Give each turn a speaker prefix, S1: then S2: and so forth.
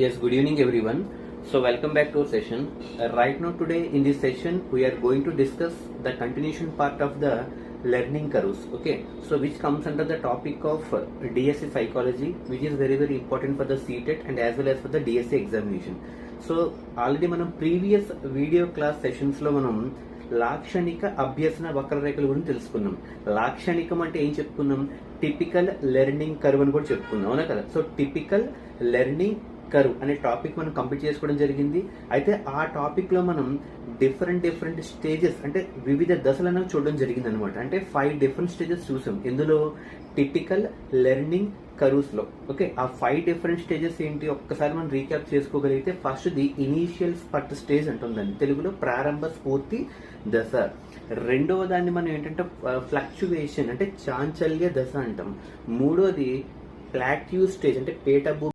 S1: Yes, good evening everyone. So welcome back to our session. Uh, right now today in this session we are going to discuss the continuation part of the learning curves. Okay, so which comes under the topic of uh, DSC psychology, which is very very important for the CTET and as well as for the DSC examination. So already మనం previous video class సెషన్స్లో మనం లాక్షణిక అభ్యసన వక్రరేఖల గురించి తెలుసుకున్నాం లాక్షణికం అంటే ఏం చెప్పుకున్నాం టిపికల్ లెర్నింగ్ కర్వ్ అని కూడా చెప్పుకున్నాం అవునా కదా సో టిపికల్ లెర్నింగ్ కర్వ్ అనే టాపిక్ మనం కంప్లీట్ చేసుకోవడం జరిగింది. అయితే ఆ టాపిక్లో మనం డిఫరెంట్ డిఫరెంట్ స్టేజెస్ అంటే వివిధ దశలను చూడడం జరిగింది అనమాట అంటే ఫైవ్ డిఫరెంట్ స్టేజెస్ చూసాం. ఇందులో టిపికల్ లెర్నింగ్ కరూస్లో లో. ఓకే ఆ ఫైవ్ డిఫరెంట్ స్టేజెస్ ఏంటి ఒక్కసారి మనం రీక్యాప్ చేసుకోగలిగితే first the initial spurt stage అంటుందండి. తెలుగులో ప్రారంభ స్ఫూర్తి దశ. రెండవ దాన్ని మనం ఏంటంటే ఫ్లక్చువేషన్ అంటే చాంచల్య దశ అంటాం. మూడోది ప్లాట్యూ స్టేజ్ అంటే పేటభూ